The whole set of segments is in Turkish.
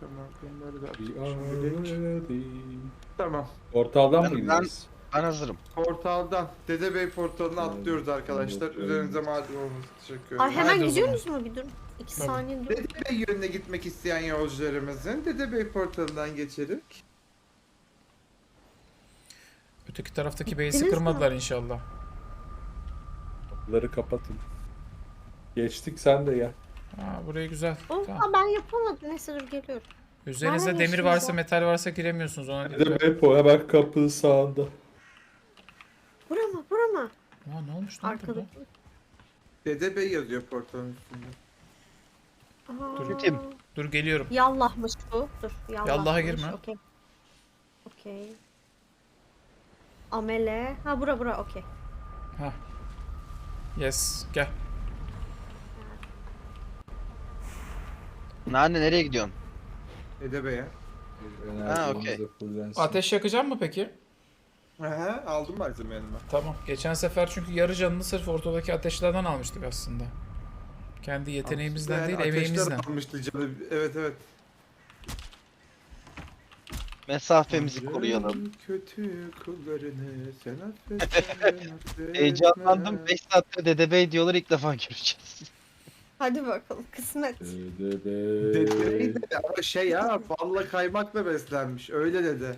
Tamam bunları da ready. Tamam. Portaldan mı Ben- gidiyoruz? Ben hazırım. Portaldan. Dede Bey portalına Evet, atlıyoruz arkadaşlar. evet. Üzerinize malum olması teşekkür ederim. Ay hemen Hadi o gidiyorsunuz mu bir durun. İki Tabii. saniye dur. Dede Bey yönüne gitmek isteyen yolcularımızın Dede Bey portalından geçerek Öteki taraftaki Gittiniz base'i mi? kırmadılar inşallah. Kapıları kapatın. Geçtik sen de gel. Ha burayı güzel. Oh, Tamam. aa, ben yapamadım. Neyse dur geliyorum. Üzerinizde Nereden demir varsa ya? metal varsa giremiyorsunuz ona Dede dikkat. Bey po hemen kapının sağında. Bura mı? Bura mı? Aa ne olmuş lan Arkada. burada? Dede Bey yazıyor portalın üstünde. Aa, Dur. Kim? Dur geliyorum. Yallahmış bu. Dur. Yallahmış. Yallaha girme. Okey. Okey. Amele. Ha bura bura okey. Ha. Yes gel. Nane nereye gidiyorsun? Dede Bey'e. Ha, okey. Ateş yakacak mı peki? Aha, aldım malzeme yanıma. Tamam. Geçen sefer çünkü yarı canını sırf ortadaki ateşlerden almıştık aslında. Kendi yeteneğimizden Yani değil ateşler emeğimizden. almıştı canı. Evet evet. Mesafemizi koruyalım. Kötü kullarını sen affetme. Heyecanlandım. 5 saatte Dede Bey diyorlar ilk defa göreceğiz. Hadi bakalım. Kısmet. Dede Dede Bey. Bey de ama şey ya balla kaymakla beslenmiş öyle dedi.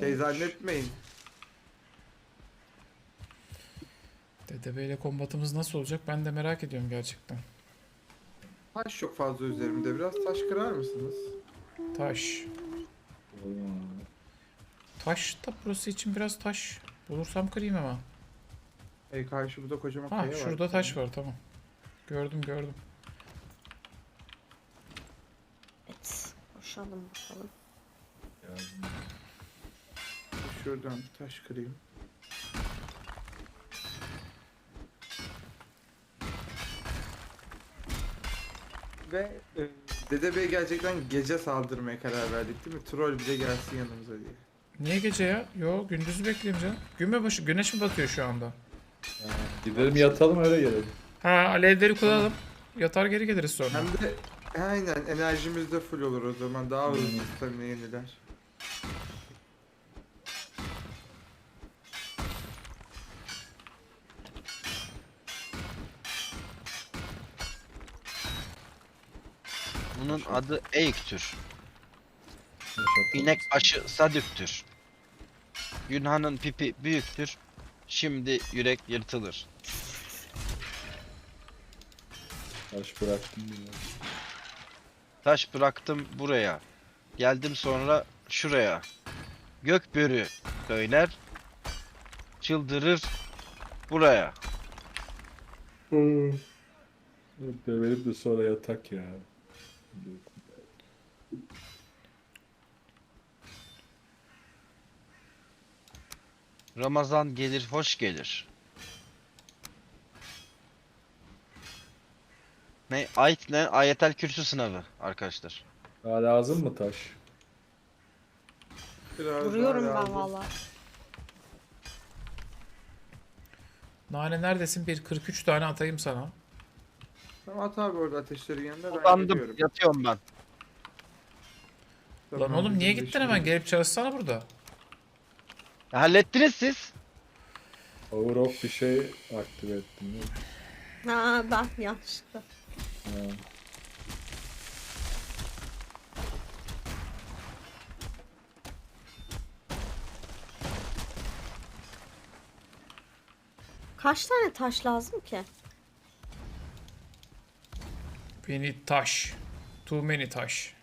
Şey zannetmeyin. Dede Bey'le kombatımız nasıl olacak ben de merak ediyorum gerçekten. Taş çok fazla üzerimde biraz taş kırar mısınız? Taş. Taş da burası için biraz taş. Bulursam kırayım hemen. Ey karşımızda kocaman Ha kaya var. şurada taş var tamam. Gördüm gördüm. Evet. Koşalım bakalım. Şuradan taş kırayım. Ve e, Dede Bey gerçekten gece saldırmaya karar verdik değil mi? Troll bile gelsin yanımıza diye. Niye gece ya? Yo gündüzü bekleyeyim canım. Gün mü başı güneş mi batıyor şu anda? Ha, Gidelim yatalım öyle gelelim. Ha alevleri kullanalım. Yatar geri geliriz sonra. Hem de aynen enerjimiz de full olur o zaman. Daha hızlı Hmm. stamina yeniler. Bunun adı Eyk'tür. Yaşatalım. İnek başı Sadük'tür. Yunan'ın pipi büyüktür. Şimdi yürek yırtılır. Taş bıraktım yine. Taş bıraktım buraya. Geldim sonra şuraya. Gök börü söyler. Çıldırır buraya. Dövelim de sonra yatak ya. Ramazan gelir hoş gelir. Ne? Ayet ne? Ayetel kürsü sınavı arkadaşlar. Daha lazım mı taş? Biraz Vuruyorum ben valla. Nane neredesin? Bir 43 tane atayım sana. Tamam at abi orada ateşlerin yanında ben Uzandım. geliyorum. Yatıyorum ben. Lan Tamam, oğlum niye bizim gittin hemen? Gelip çalışsana burada. Ya hallettiniz siz. Power off bir şey aktive ettim. Ha ben yanlışlıkla. Kaç tane taş lazım ki? Beni taş. Too many taş.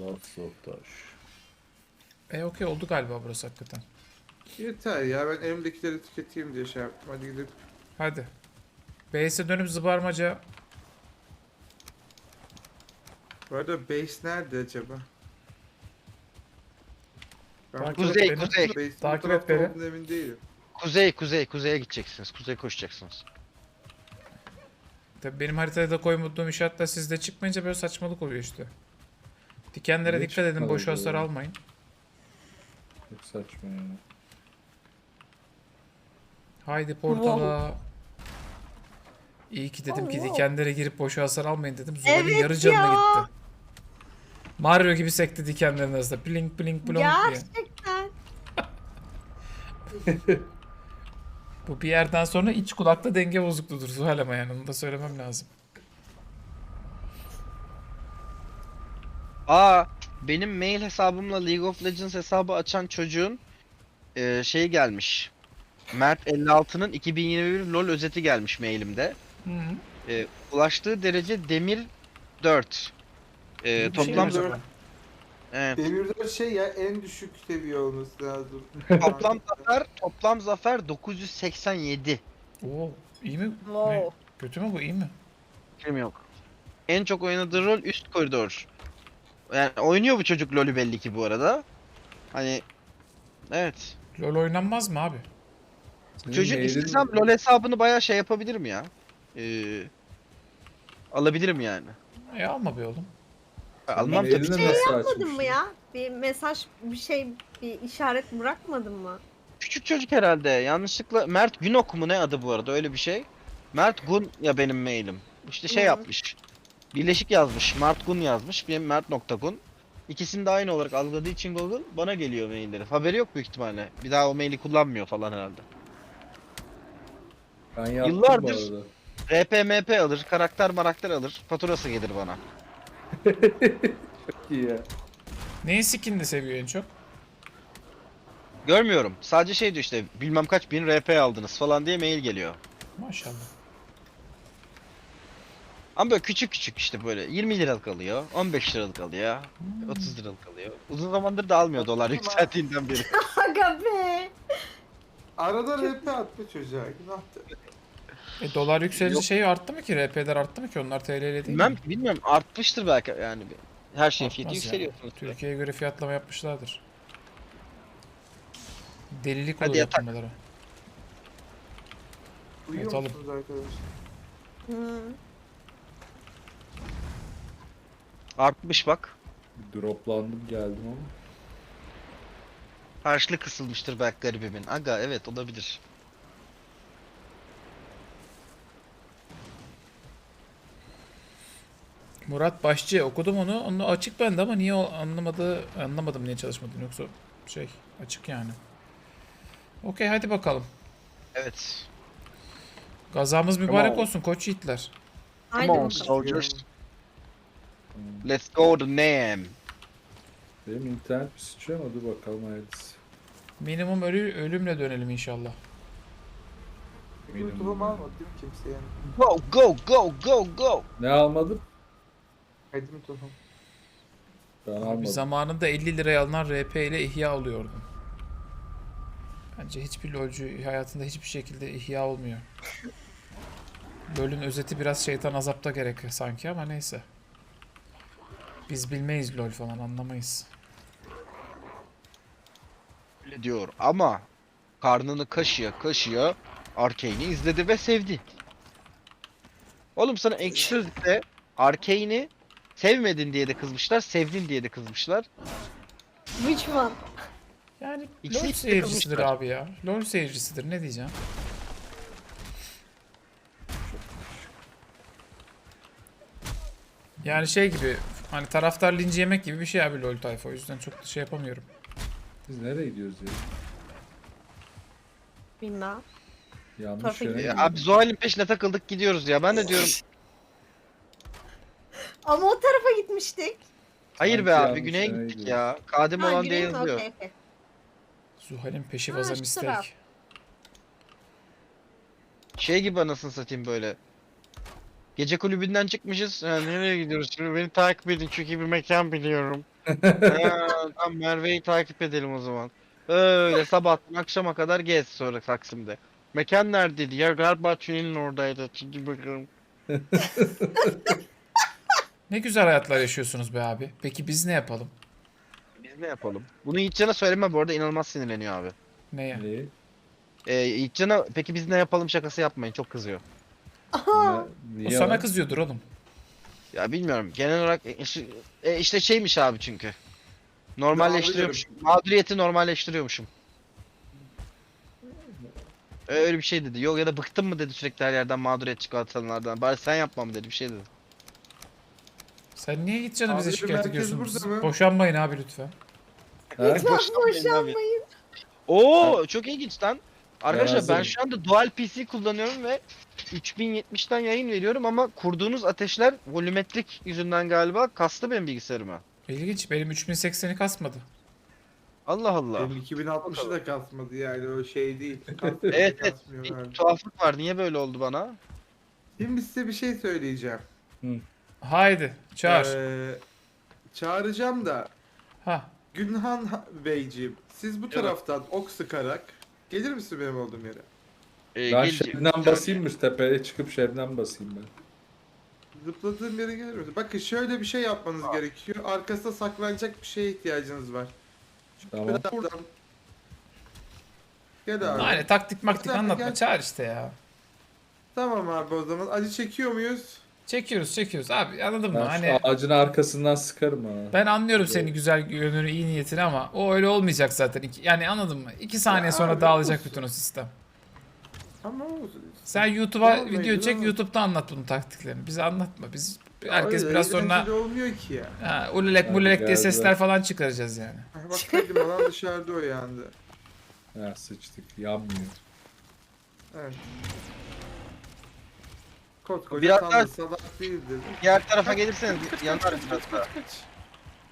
Lots of taş. E okey oldu galiba burası hakikaten. Yeter ya ben elimdekileri tüketeyim diye şey yaptım. Hadi gidip Hadi. Base'e dönüp zıbarmaca. Bu arada base nerede acaba? Ben Takip bu et Kuzey, beni. kuzey. base'in bu Takip et tarafta beni. emin değilim. Kuzey, kuzey, kuzeye gideceksiniz. Kuzeye koşacaksınız. Tabii benim haritada da koymadığım işaretler sizde çıkmayınca böyle saçmalık oluyor işte. Dikenlere Niye dikkat edin. çıkmadı Boş hasar almayın. Çok saçma yani. Haydi portala. İyi ki dedim ki dikenlere girip boş hasar almayın dedim. Zubal'in Evet yarı canına ya. gitti. Mario gibi sekti dikenlerin arasında. Blink blink blink diye. Gerçekten. Bu bir yerden sonra iç kulakta denge bozukluğudur Zuhal ama yani onu da söylemem lazım. Aa benim mail hesabımla League of Legends hesabı açan çocuğun e, şeyi gelmiş. Mert 56'nın 2021 LoL özeti gelmiş mailimde. Hı hı. E, ulaştığı derece demir 4. E, şey toplam acaba? evet, Demirde şey ya en düşük seviye olması lazım. toplam zafer toplam zafer 987. Oo, iyi mi? Ne? Wow. Kötü mü bu iyi mi? Fikrim yok. En çok oynadığı rol üst koridor. Yani oynuyor bu çocuk LoL'ü belli ki bu arada. Hani evet. LoL oynanmaz mı abi? Senin Çocuk istesem LoL hesabını bayağı şey yapabilirim ya. Ee, alabilirim yani. E alma be oğlum. Almam tabii. nasıl Yapmadın açmışsın? mı ya? Bir mesaj, bir şey, bir işaret bırakmadın mı? Küçük çocuk herhalde. Yanlışlıkla Mert Günok mu ne adı bu arada öyle bir şey. Mert Gun ya benim mailim. İşte şey Hı. yapmış. Birleşik yazmış. Mert Gun yazmış. Benim Mert.gun. İkisini de aynı olarak algıladığı için Google bana geliyor mailleri. Haberi yok büyük ihtimalle. Bir daha o maili kullanmıyor falan herhalde. Ben yaptım Yıllardır- bu arada. RPMP alır, karakter marakter alır. Faturası gelir bana. İyi ya. Neyin skinini seviyor en çok? Görmüyorum. Sadece şey diyor işte bilmem kaç bin RP aldınız falan diye mail geliyor. Maşallah. Ama böyle küçük küçük işte böyle 20 liralık alıyor, 15 liralık alıyor, 30 liralık alıyor. Uzun zamandır da almıyor dolar yükseldiğinden beri. Aga be. Arada rap attı çocuğa. Günahtı. E dolar yükselince Yok. şey arttı mı ki? RP'ler arttı mı ki? Onlar TL ile değil Bilmem mi? bilmiyorum artmıştır belki yani. Her şeyin fiyatı Artmaz yükseliyor. yani. sonuçta. Türkiye'ye göre fiyatlama yapmışlardır. Delilik Hadi oluyor yatak. yapmaları. Uyuyor Yatalım. musunuz arkadaşlar? Hı. Artmış bak. Droplandım geldim ama. Harçlı kısılmıştır belki garibimin. Aga evet olabilir. Murat Başçı okudum onu. Onu açık bende ama niye anlamadı anlamadım niye çalışmadığını yoksa şey açık yani. Okey hadi bakalım. Evet. Gazamız mübarek on. olsun koç yiğitler. Haydi Come on bakalım. soldiers. Hmm. Let's go to Nam. Benim internet bir sıçrıyor ama dur bakalım hayırlısı. Minimum ölü, ölümle dönelim inşallah. Benim- tohum almadı değil mi kimse yani? Go go go go go. Ne almadım? Hadi mi tohum? Ben Abi almadım. zamanında 50 liraya alınan RP ile ihya oluyordum. Bence hiçbir lolcu hayatında hiçbir şekilde ihya olmuyor. LoL'ün özeti biraz şeytan azapta gerek sanki ama neyse. Biz bilmeyiz LoL falan anlamayız. Öyle diyor ama karnını kaşıya kaşıya Arkane'i izledi ve sevdi. Oğlum sana ekşi sözlükte Arkane'i sevmedin diye de kızmışlar, sevdin diye de kızmışlar. Which one? Yani İkisi LoL ikisi seyircisidir kılmışlar. abi ya. LoL seyircisidir ne diyeceğim. Yani şey gibi hani taraftar linci yemek gibi bir şey abi LoL tayfa o yüzden çok da şey yapamıyorum. Biz nereye gidiyoruz ya? Bilmem. Yanlış Tarafa Ya gidiyoruz. abi Zuhal'in peşine takıldık gidiyoruz ya. Ben de diyorum Ama o tarafa gitmiştik. hayır be Sanki abi güneye gittik ya. Kadim Ha, olan güney mi? yazıyor. Okey, okey. Zuhal'in peşi Ha, vaza şu mistek. taraf. Şey gibi anasını satayım böyle. Gece kulübünden çıkmışız. Ha, nereye gidiyoruz şimdi? Beni takip edin çünkü bir mekan biliyorum. ha, tamam Merve'yi takip edelim o zaman. Öyle sabahtan akşama kadar gez sonra Taksim'de. Mekan neredeydi? Ya galiba tünelin oradaydı. Şimdi bakalım. Ne güzel hayatlar yaşıyorsunuz be abi. Peki biz ne yapalım? Biz ne yapalım? Bunu Yiğitcan'a söyleme bu arada inanılmaz sinirleniyor abi. Neye? Neyi? Ee, Yiğitcan'a peki biz ne yapalım şakası yapmayın çok kızıyor. Ne- O Niye sana lan? kızıyordur oğlum. Ya bilmiyorum. Genel olarak e, işte, e, işte şeymiş abi çünkü. Normalleştiriyormuşum. Mağduriyeti normalleştiriyormuşum. Öyle bir şey dedi. Yok ya da bıktım mı dedi sürekli her yerden mağduriyet çıkartanlardan. Bari sen yapma mı dedi bir şey dedi. Sen niye git canım bize Abi, şikayet merkez ediyorsun? burada Siz mı? Boşanmayın abi lütfen. Ha? Lütfen Boşanmayın abi. boşanmayın. Oo çok ilginç lan. Arkadaşlar ben hazırım. şu anda dual PC kullanıyorum ve 3070'ten yayın veriyorum ama kurduğunuz ateşler volümetrik yüzünden galiba kastı benim bilgisayarıma. İlginç. Benim 3080'i kasmadı. Allah Allah. Benim 2060'ı da kasmadı yani o şey değil. Kasmıyor, Evet evet kasmıyor bir abi. tuhaflık var. Niye böyle oldu bana? Şimdi size bir şey söyleyeceğim. Haydi çağır. Ee, çağıracağım da Ha. Günhan Ha- Beyciğim siz bu Evet. taraftan ok sıkarak gelir misin benim olduğum yere? Ee, Ben geleceğim. Şebnem basayım mı tepeye çıkıp Şebnem basayım ben. Zıpladığım yere gelir misin? Bakın şöyle bir şey yapmanız gerekiyor. Arkasında saklanacak bir şeye ihtiyacınız var. Tamam. Buradan. Gel abi. Aynen taktik maktik Güzel, anlatma. gel. Çağır işte ya. Tamam abi o zaman. Acı çekiyor muyuz? Çekiyoruz çekiyoruz. Abi anladın mı? Ben Hani ağacın arkasından sıkarım ha. ben anlıyorum senin güzel yönünü, iyi niyetini ama o öyle olmayacak zaten. İki- Yani anladın mı? İki saniye Ya sonra abi, dağılacak olsun. bütün o sistem. Ama olsun. Sen YouTube'a Tamam, video çek, ama. YouTube'da anlat bunun taktiklerini. Bize anlatma. Biz herkes Öyle biraz sonra olmuyor ki ya. ha, ulelek Hadi mulelek diye sesler falan çıkaracağız yani. Ha, Bak dedim alan dışarıda uyandı. Ha sıçtık yanmıyor. Evet. Koskoca Biraz daha- salak değildir. Diğer tarafa gelirseniz yanar biraz daha. Kaç.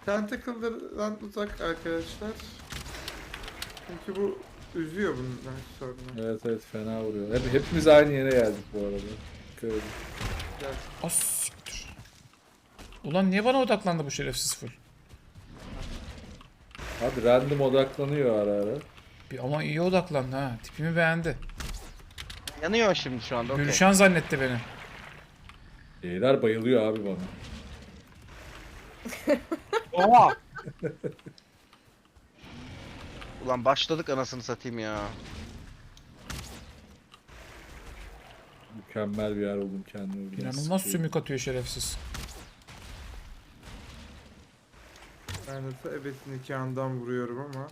Tentacle'dan uzak arkadaşlar. Çünkü bu üzüyor bundan sonra. Evet evet fena vuruyor. Hep, hepimiz aynı yere geldik bu arada. Dikkat edin. As siktir. Ulan niye bana odaklandı bu şerefsiz full? Abi random odaklanıyor ara ara. Bir, ama iyi odaklandı ha. Tipimi beğendi. Yanıyor şimdi şu anda. okey. Gülşen zannetti beni. Beyler bayılıyor abi bana. Oha! Ulan başladık anasını satayım ya. Mükemmel bir yer oldum kendime. biraz İnanılmaz sıkıyorum. sümük atıyor şerefsiz. Ben de ebesin nikahından vuruyorum ama.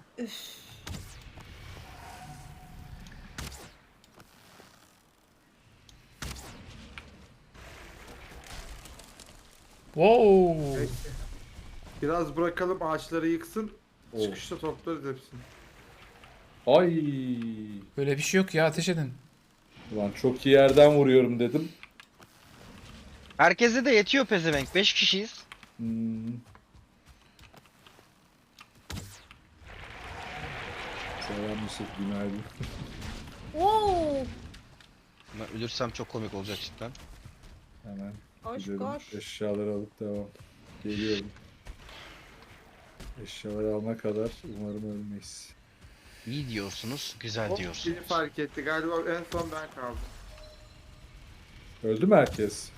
Wow. Biraz bırakalım ağaçları yıksın. Oo. Çıkışta toplarız hepsini. Ay. Böyle bir şey yok ya ateş edin. Ulan çok iyi yerden vuruyorum dedim. Herkese de yetiyor pezevenk. 5 kişiyiz. Hmm. Selam Yusuf günaydın. Wow. Ben ölürsem çok komik olacak cidden. Hemen Koş gidelim. koş. Eşyaları alıp devam. Geliyorum. Eşyaları alana kadar umarım ölmeyiz. İyi diyorsunuz, güzel Hop, diyorsunuz. biri fark etti. Galiba en son ben kaldım. Öldü mü herkes?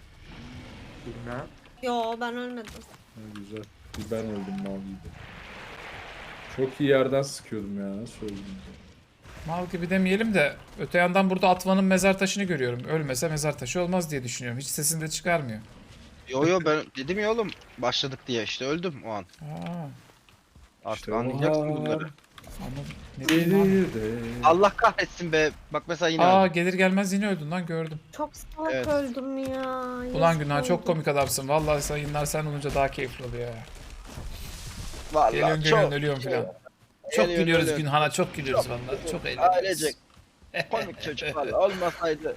Bilmem. Yo ben ölmedim. Ha, güzel. Bir ben öldüm mal gibi. Çok iyi yerden sıkıyordum ya. Nasıl öldüm? Mal gibi demeyelim de öte yandan burada Atvan'ın mezar taşını görüyorum. Ölmese mezar taşı olmaz diye düşünüyorum. Hiç sesini de çıkarmıyor. Yo yo ben dedim ya oğlum başladık diye işte öldüm o an. Aa, Artık İşte anlayacaksın bunları. anladım. Ne bileyim abi. Gelir de. Allah kahretsin be. Bak mesela yine Aa öldüm. gelir gelmez yine öldün lan gördüm. Çok salak Evet. öldüm ya. Ulan Yazık Günah çok oldu. komik adamsın. Vallahi yayınlar sen olunca daha keyifli oluyor ya. Vallahi Geliyorsun çok- geliyorsun ölüyorum filan. Çok Geliyorsun, gülüyoruz ölüyorum. Günhan'a çok gülüyoruz vallahi. Çok eğleniyoruz. Ailecek komik çocuk valla olmasaydı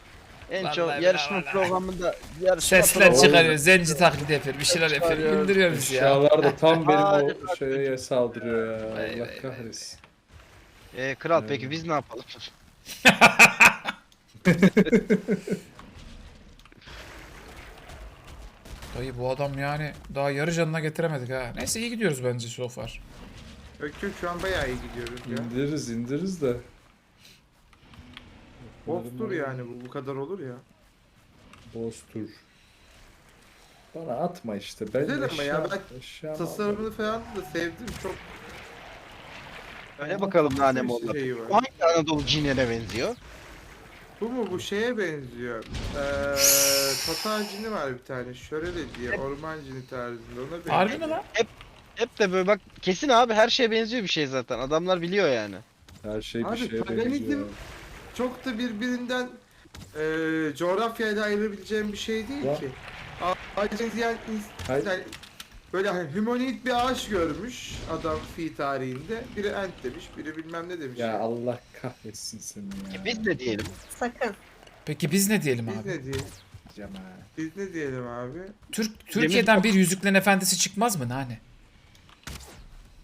en çok Vallahi yarışma billahi. programında yarışma Sesler çıkarıyor. Zenci taklidi yapıyor. Bir şeyler yapıyor. Güldürüyor bizi ya. Eşyalar da tam benim o şeye saldırıyor ya. Vay, Allah kahretsin. Ee, kral peki biz ne yapalım? Dayı bu adam yani daha yarı canına getiremedik ha. Neyse iyi gidiyoruz bence so far. Öküm şu an bayağı iyi gidiyoruz ya. İndiririz indiririz de. Bostur yani bu. Bu kadar olur ya. Bostur. Bana atma işte. Ben Güzel ama ya, ben Tasarımını falan da sevdim. Çok Öyle bakalım nanem oldu. var. Bu hangi Anadolu cinlere benziyor? Bu mu? Bu şeye benziyor. Eee Tatar cini var bir tane. Şöyle diye. Orman cini tarzında. Ona benziyor. Harbi mi lan? Hep de böyle bak kesin abi her şeye benziyor bir şey zaten. Adamlar biliyor yani. Her şey bir Abi, şeye paganizm- benziyor. Çok da birbirinden eee coğrafyayla ayırabileceğim bir şey değil Ya. ki. A- Ayrıca yani, ins- Hayır. yani Böyle hani humanoid bir ağaç görmüş adam fi tarihinde. Biri ent demiş, biri bilmem ne demiş. Ya Allah kahretsin seni ya. Biz de diyelim. Sakın. Peki biz ne diyelim Biz abi? ne diyelim? Ha. Biz ne diyelim abi? Türk Türkiye'den bir Yüzüklerin Efendisi çıkmaz mı nane?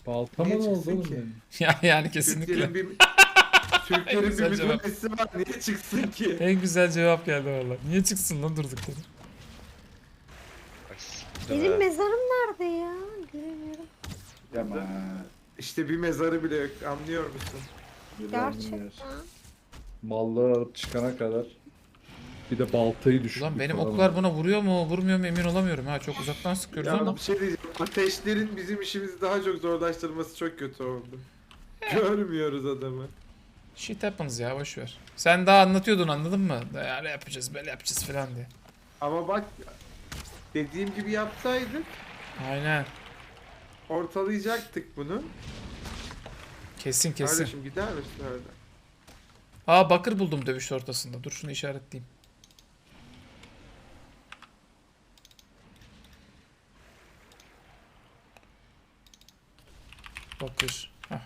Baltama Niye ne oldu çıksın oğlum ki? benim? Ya yani kesinlikle. Türklerin bir Türklerin bir Güzel cevap. mitolojisi var. Niye çıksın ki? En güzel cevap geldi valla. Niye çıksın lan durduk yere? Benim mezarım nerede ya? Göremiyorum. Ha. İşte bir mezarı bile yok. Anlıyor musun? Gerçekten. Malları alıp çıkana kadar. Bir de baltayı düşürdük. Ulan benim falan. oklar buna vuruyor mu vurmuyor mu emin olamıyorum ha. Çok uzaktan sıkıyoruz Ya ama. bir şey diyeceğim. Ateşlerin bizim işimizi daha çok zorlaştırması çok kötü oldu. Görmüyoruz adamı. Shit happens ya boş ver. Sen daha anlatıyordun anladın mı? Ya yapacağız böyle yapacağız falan diye. Ama bak dediğim gibi yapsaydık Aynen. ortalayacaktık bunu. Kesin kesin. Kardeşim gider misin öyle? Aa bakır buldum dövüş ortasında. Dur şunu işaretleyeyim. Bakır.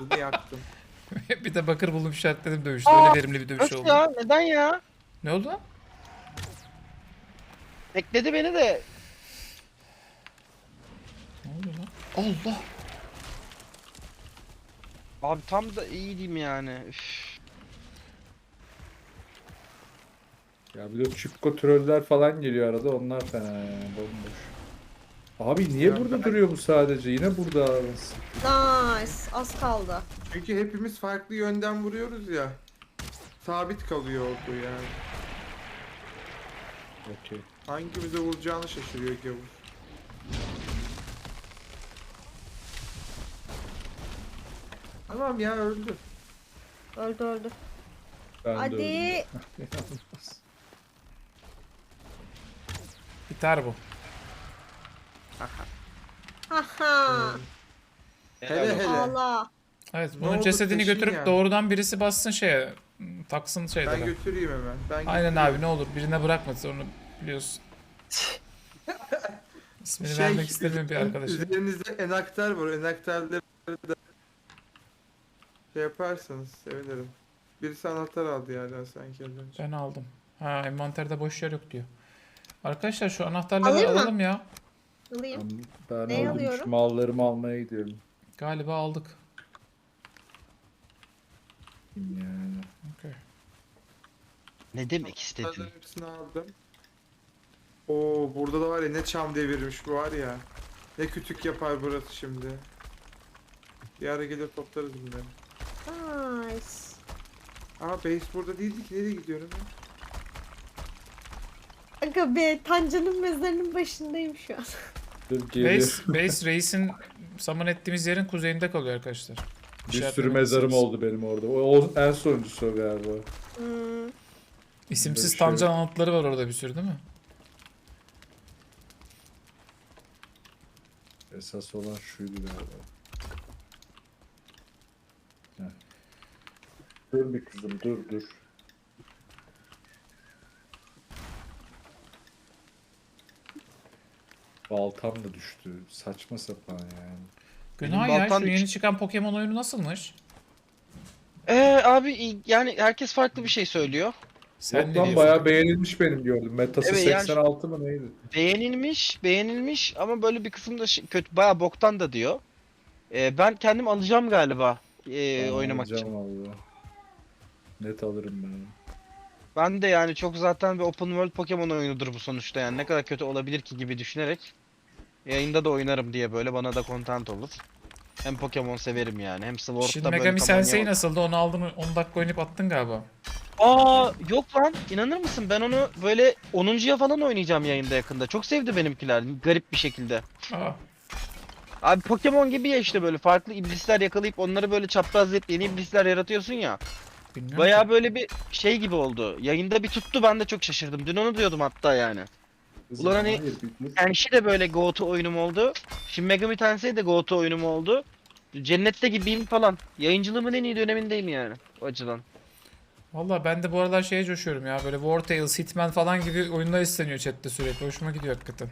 Bunu yaktım. bir de bakır buldum işaretledim dövüşte. Öyle Aa, verimli bir dövüş Nasıl oldu. ya? Neden ya? Ne oldu? Bekledi beni de. Ne oldu lan? Allah. Abi tam da iyiydim yani. Üf. Ya bir de çipko troller falan geliyor arada. Onlar fena yani. Bomboş. Abi niye burada ben- duruyor bu sadece? Yine burada arası. Nice. Az kaldı. Çünkü hepimiz farklı yönden vuruyoruz ya. Sabit kalıyor oldu yani. Okey. Hangimize vuracağını şaşırıyor gavur. Tamam ya öldü. Öldü öldü. Ben de Hadi. öldüm. Biter bu. Haha. Hele hele. Allah. Evet bunun oldu? cesedini götürüp yani. doğrudan birisi bassın şeye. Taksın Ben şeylere. götüreyim hemen. Ben Aynen götüreyim. abi ne olur birine bırakma onu biliyorsun. İsmini Şey, vermek istemiyorum bir arkadaşım. Üzerinizde enaktar var. Enaktarları da şey yaparsanız sevinirim. Birisi anahtar aldı yerden sanki. Ben aldım. Ha envanterde boş yer yok diyor. Arkadaşlar şu anahtarları mı? alalım ya. Alayım. Ben Neyi aldım. Şu alıyorum? mallarımı almaya gidiyorum. Galiba aldık. Yani. Okey. Ne demek istedin? Anahtarların hepsini aldım. Oo burada da var ya ne çam devirmiş bu var ya. Ne kütük yapar burası şimdi. Bir ara gelir toplarız bunları. Nice. Aa base burada değildi ki nereye gidiyorum ya? Aga be Tanca'nın mezarının başındayım şu an. Dur geliyor. Base, base Reis'in summon ettiğimiz yerin kuzeyinde kalıyor arkadaşlar. Bir sürü İşaretlemek mezarım oldu benim orada. O, o en sonuncusu galiba. Hmm. İsimsiz Böyle şey Tancan anıtları var orada bir sürü değil mi? Esas olan şuydu galiba. Heh. Dur bir kızım dur dur. Baltam da düştü. Saçma sapan yani. Günah Benim ya baltam şu yeni çıkan Pokemon oyunu nasılmış? Ee, abi iyi- yani herkes farklı bir şey söylüyor. Sen Yok ne lan diyorsun? bayağı beğenilmiş benim gördüm. Metası Evet, yani- 86 mı neydi? Beğenilmiş, beğenilmiş ama böyle bir kısım da şi- kötü, bayağı boktan da diyor. Ee, ben kendim alacağım galiba ee, Ben oynamak için. alacağım valla. Net alırım ben. Ben de yani çok zaten bir open world Pokemon oyunudur bu sonuçta yani ne kadar kötü olabilir ki gibi düşünerek yayında da oynarım diye böyle bana da content olur. Hem Pokemon severim yani hem Sword'da Shin böyle Megami Sensei nasıldı? Onu aldın 10 dakika oynayıp attın galiba. Aa yok lan inanır mısın ben onu böyle 10.ya falan oynayacağım yayında yakında. Çok sevdi benimkiler garip bir şekilde. Aa, Abi Pokemon gibi ya işte böyle farklı iblisler yakalayıp onları böyle çaprazlayıp yeni iblisler yaratıyorsun ya. bilmiyorum Bayağı ki. böyle bir şey gibi oldu. Yayında bir tuttu ben de çok şaşırdım. Dün onu diyordum hatta yani. Kızım, Ulan hani- hayır. Tenshi de böyle Go-To oyunum oldu. Shin Megami Tensei de Go-To oyunum oldu. Cennette gibiyim falan. Yayıncılığımın en iyi dönemindeyim yani o açıdan. Valla ben de bu aralar şeye coşuyorum ya. Böyle War Tales, Hitman falan gibi oyunlar isteniyor chatte sürekli. Hoşuma gidiyor hakikaten.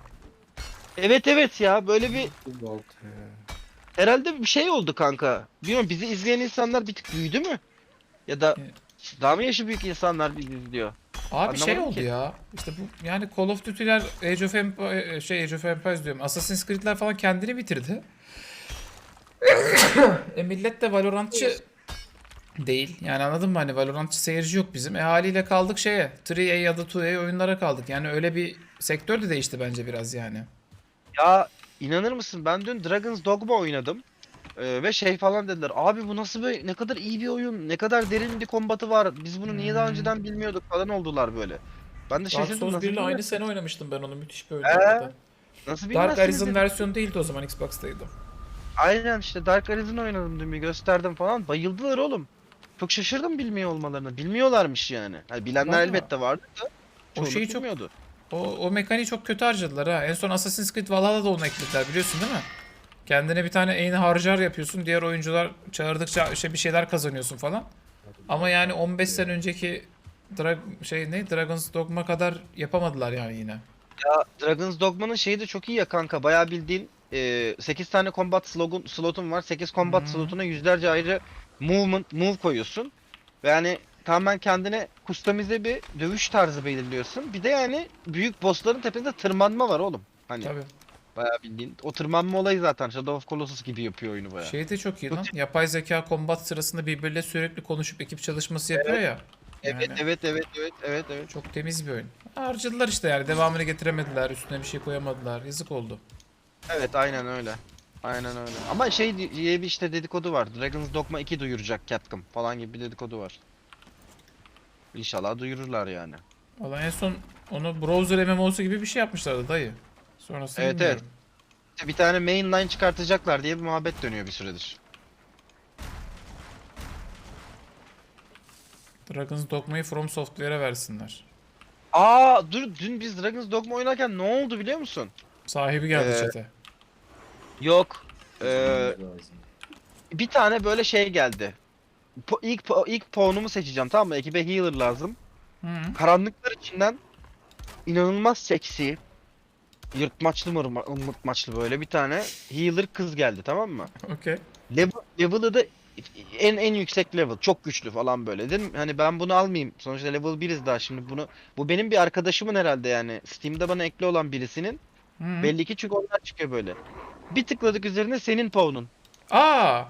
Evet evet ya böyle bir herhalde bir şey oldu kanka. Bilmiyorum bizi izleyen insanlar bir tık büyüdü mü? Ya da daha mı yaşı büyük insanlar bizi izliyor? Abi şey Anlamadım oldu ki. ya. İşte bu yani Call of Duty'ler, Age of Empires, şey Age of Empires diyorum. Assassin's Creed'ler falan kendini bitirdi. e millet de Valorantçı değil. Yani anladın mı hani Valorantçı seyirci yok bizim. E haliyle kaldık şeye. 3A ya da 2A oyunlara kaldık. Yani öyle bir sektör de değişti bence biraz yani. Ya inanır mısın ben dün Dragon's Dogma oynadım. Ee, ve şey falan dediler. Abi bu nasıl böyle ne kadar iyi bir oyun, ne kadar derin bir kombatı var. Biz bunu niye daha Hmm. önceden bilmiyorduk falan oldular böyle. Ben de Dark şaşırdım Souls nasıl 1 ile aynı bilmezsiniz? sene oynamıştım ben onu. Müthiş bir oyun. Ee, hakikaten. Nasıl Dark bilmezsiniz dedim. versiyonu değildi o zaman Xbox'taydı. Aynen işte Dark Arisen oynadım dün bir gösterdim falan. Bayıldılar oğlum. Çok şaşırdım bilmiyor olmalarına. Bilmiyorlarmış yani. Hani bilenler Vallahi. elbette vardı da. O çoğunluk şeyi çok- bilmiyordu. O, o mekaniği çok kötü harcadılar ha. En son Assassin's Creed Valhalla'da da onu eklediler biliyorsun değil mi? Kendine bir tane aynı harcar yapıyorsun. Diğer oyuncular çağırdıkça işte bir şeyler kazanıyorsun falan. Ama yani 15 sene önceki Drag şey ne Dragon's Dogma kadar yapamadılar yani yine. Ya Dragon's Dogma'nın şeyi de çok iyi ya kanka. Bayağı bildiğin e, 8 tane combat slogun, slotun var. 8 combat Hmm. slotuna yüzlerce ayrı movement, move koyuyorsun. Ve yani tamamen kendine kustomize bir dövüş tarzı belirliyorsun. Bir de yani büyük bossların tepesinde tırmanma var oğlum. Hani Tabii. Bayağı bildiğin. O tırmanma olayı zaten Shadow of Colossus gibi yapıyor oyunu bayağı. Şey de çok iyi lan. Yapay zeka combat sırasında birbirleriyle sürekli konuşup ekip çalışması yapıyor ya. evet, Yani evet, evet, evet, evet, evet. Çok temiz bir oyun. Harcadılar işte yani. Devamını getiremediler. Üstüne bir şey koyamadılar. Yazık oldu. Evet, aynen öyle. Aynen öyle. Ama şey di- diye bir işte dedikodu var. Dragon's Dogma 2 duyuracak Capcom falan gibi bir dedikodu var. İnşallah duyururlar yani. Valla en son onu browser MMO'su gibi bir şey yapmışlardı dayı. Sonrasını Evet, bilmiyorum. İşte bir tane mainline çıkartacaklar diye bir muhabbet dönüyor bir süredir. Dragon's Dogma'yı From Software'e versinler. Aa dur dün biz Dragon's Dogma oynarken ne oldu biliyor musun? Sahibi geldi Ee, chat'e. Yok. Ee, bir tane böyle şey geldi. Po- ilk po- ilk pawnumu seçeceğim tamam mı? Ekibe healer lazım. Hı. Karanlıklar içinden inanılmaz seksi yırtmaçlı mırma- mırtmaçlı böyle bir tane healer kız geldi tamam mı? Okey. Level, level'ı da en en yüksek level. Çok güçlü falan böyle. Dedim hani ben bunu almayayım. Sonuçta level 1'iz daha şimdi bunu. Bu benim bir arkadaşımın herhalde yani. Steam'de bana ekli olan birisinin. Hı. Belli ki çünkü onlar çıkıyor böyle. Bir tıkladık üzerine senin pawn'un. Aa!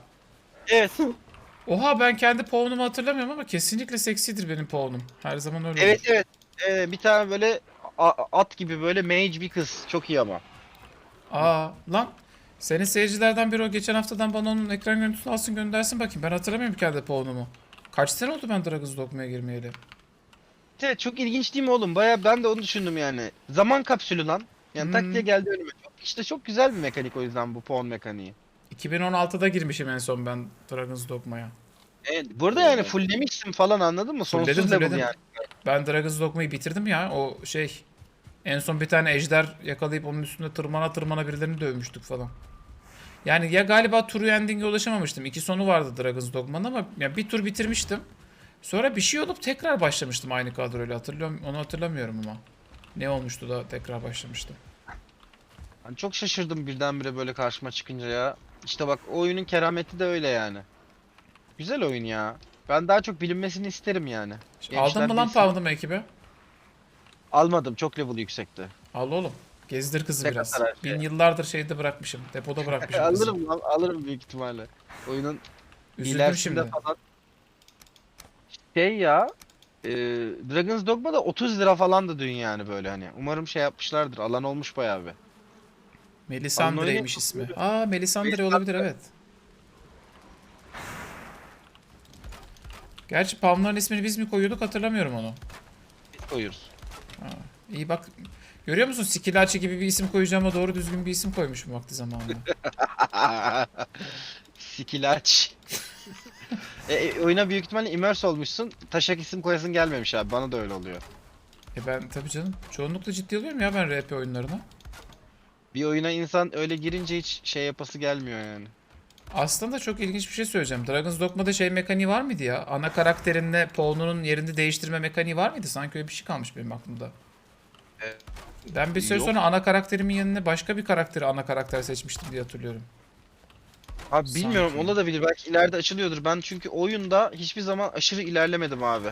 Evet. Oha ben kendi povnumu hatırlamıyorum ama kesinlikle seksidir benim povnum. Her zaman öyle evet olur. evet. Ee, bir tane böyle at gibi böyle mage bir kız. Çok iyi ama. Aa lan senin seyircilerden biri o geçen haftadan bana onun ekran görüntüsünü alsın göndersin bakayım. Ben hatırlamıyorum kendi povnumu. Kaç sene oldu ben Dragon's Dogma'ya girmeyeli? Evet, çok ilginç değil mi oğlum? Baya ben de onu düşündüm yani. Zaman kapsülü lan. Yani tak Hmm. diye geldi önüme. Çok, işte çok güzel bir mekanik o yüzden bu pawn mekaniği. 2016'da girmişim en son ben Dragon's Dogma'ya. Evet. Burada yani fulllemişsin falan anladın mı? Sonsuz Fullledim, level fullledim. yani. Ben Dragon's Dogma'yı bitirdim ya. O şey en son bir tane ejder yakalayıp onun üstünde tırmana tırmana birilerini dövmüştük falan. Yani ya galiba true ending'e ulaşamamıştım. İki sonu vardı Dragon's Dogma'nın ama ya bir tur bitirmiştim. Sonra bir şey olup tekrar başlamıştım aynı kadroyla. Hatırlıyorum, onu hatırlamıyorum ama. Ne olmuştu da tekrar başlamıştım. Ben çok şaşırdım birdenbire böyle karşıma çıkınca ya. İşte bak o oyunun kerameti de öyle yani. Güzel oyun ya. Ben daha çok bilinmesini isterim yani. Aldın mı lan bilsin. Pound'u ekibi? Almadım çok level yüksekti. Al oğlum. Gezdir kızı Ne biraz. kadar her şey. Bin yıllardır şeyde bırakmışım. Depoda bırakmışım kızı. alırım lan alırım büyük ihtimalle. Oyunun Üzüldüm ilerisinde şimdi. falan. Şey ya. E, Dragon's Dogma da 30 lira falan da dün yani böyle hani. Umarım şey yapmışlardır. Alan olmuş bayağı bir. Melisandre'ymiş ismi. Aa Melisandre olabilir evet. Gerçi Pamların ismini biz mi koyuyorduk hatırlamıyorum onu. Biz koyuyoruz. İyi bak. Görüyor musun? Skilaçı gibi bir isim koyacağıma doğru düzgün bir isim koymuşum vakti zamanında. Sikilaç. e, e, oyuna büyük ihtimalle immerse olmuşsun. Taşak isim koyasın gelmemiş abi. Bana da öyle oluyor. e ben tabii canım. Çoğunlukla ciddi alıyorum ya ben RP oyunlarına. Bir oyuna insan öyle girince hiç şey yapası gelmiyor yani. Aslında çok ilginç bir şey söyleyeceğim. Dragon's Dogma'da şey mekaniği var mıydı ya? Ana karakterinle Paul'un yerini değiştirme mekaniği var mıydı? Sanki öyle bir şey kalmış benim aklımda. Ben bir süre Yok. sonra ana karakterimin yanına başka bir karakteri ana karakter seçmiştim diye hatırlıyorum. Abi bilmiyorum Sanki. olabilir belki ileride açılıyordur. Ben çünkü oyunda hiçbir zaman aşırı ilerlemedim abi.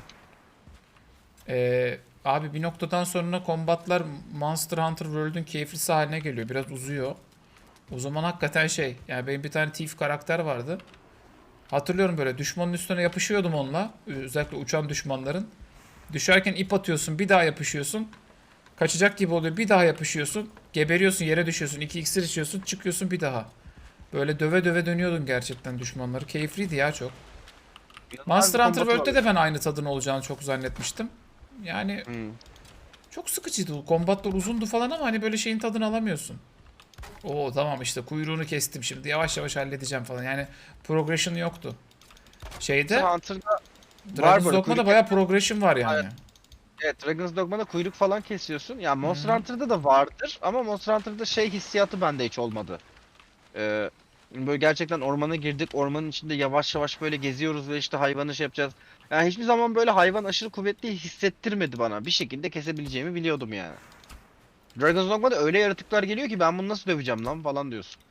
Ee, abi bir noktadan sonra kombatlar Monster Hunter World'ün keyiflisi haline geliyor. Biraz uzuyor. O zaman hakikaten şey. Yani benim bir tane Thief karakter vardı. Hatırlıyorum böyle düşmanın üstüne yapışıyordum onunla. Özellikle uçan düşmanların. Düşerken ip atıyorsun bir daha yapışıyorsun. Kaçacak gibi oluyor bir daha yapışıyorsun. Geberiyorsun yere düşüyorsun. iki iksir içiyorsun çıkıyorsun bir daha. Böyle döve döve dönüyordun gerçekten düşmanları. Keyifliydi ya çok. Monster Hunter World'de de ben aynı tadın olacağını çok zannetmiştim. Yani Hmm. çok sıkıcıydı. Kombatlar uzundu falan ama hani böyle şeyin tadını alamıyorsun. Oo tamam işte kuyruğunu kestim şimdi yavaş yavaş halledeceğim falan. Yani progression yoktu. Şeyde Hunter'da var Dragon's böyle, Dogma'da bayağı progression var yani. Evet. evet Dragon's Dogma'da kuyruk falan kesiyorsun. Ya Monster Hunter'da da vardır ama Monster Hunter'da şey hissiyatı bende hiç olmadı. Ee, böyle gerçekten ormana girdik. Ormanın içinde yavaş yavaş böyle geziyoruz ve işte hayvanı şey yapacağız. Yani hiçbir zaman böyle hayvan aşırı kuvvetli hissettirmedi bana. Bir şekilde kesebileceğimi biliyordum yani. Dragon's Dogma'da öyle yaratıklar geliyor ki ben bunu nasıl döveceğim lan falan diyorsun.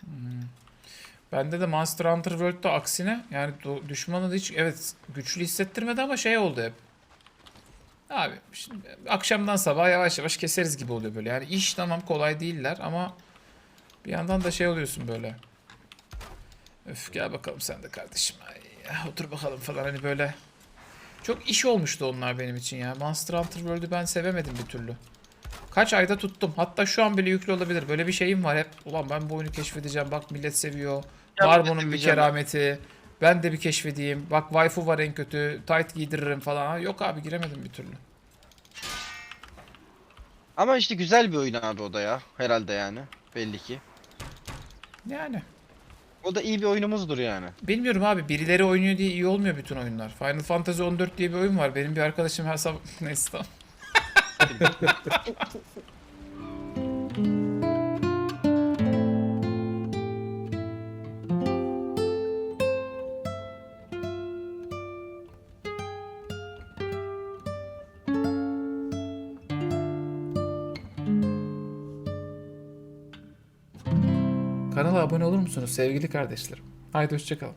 Bende de Monster Hunter World'da aksine yani düşmanı da hiç evet güçlü hissettirmedi ama şey oldu hep. Abi şimdi akşamdan sabaha yavaş yavaş keseriz gibi oluyor böyle. Yani iş tamam kolay değiller ama bir yandan da şey oluyorsun böyle. Öf gel bakalım sen de kardeşim. Ay, otur bakalım falan hani böyle. Çok iş olmuştu onlar benim için ya. Monster Hunter World'ü ben sevemedim bir türlü. Kaç ayda tuttum. Hatta şu an bile yüklü olabilir. Böyle bir şeyim var hep. Ulan ben bu oyunu keşfedeceğim. Bak millet seviyor. Ya var bunun bir kerameti. Ben de bir keşfedeyim. Bak waifu var en kötü. Tight giydiririm falan. Ha, Yok abi giremedim bir türlü. Ama işte güzel bir oyun abi o da ya. Herhalde yani. Belli ki. Yani. O da iyi bir oyunumuzdur yani. Bilmiyorum abi. Birileri oynuyor diye iyi olmuyor bütün oyunlar. Final Fantasy 14 diye bir oyun var. Benim bir arkadaşım her sabah... Neyse tamam. Kanala abone olur musunuz sevgili kardeşlerim? Haydi hoşçakalın.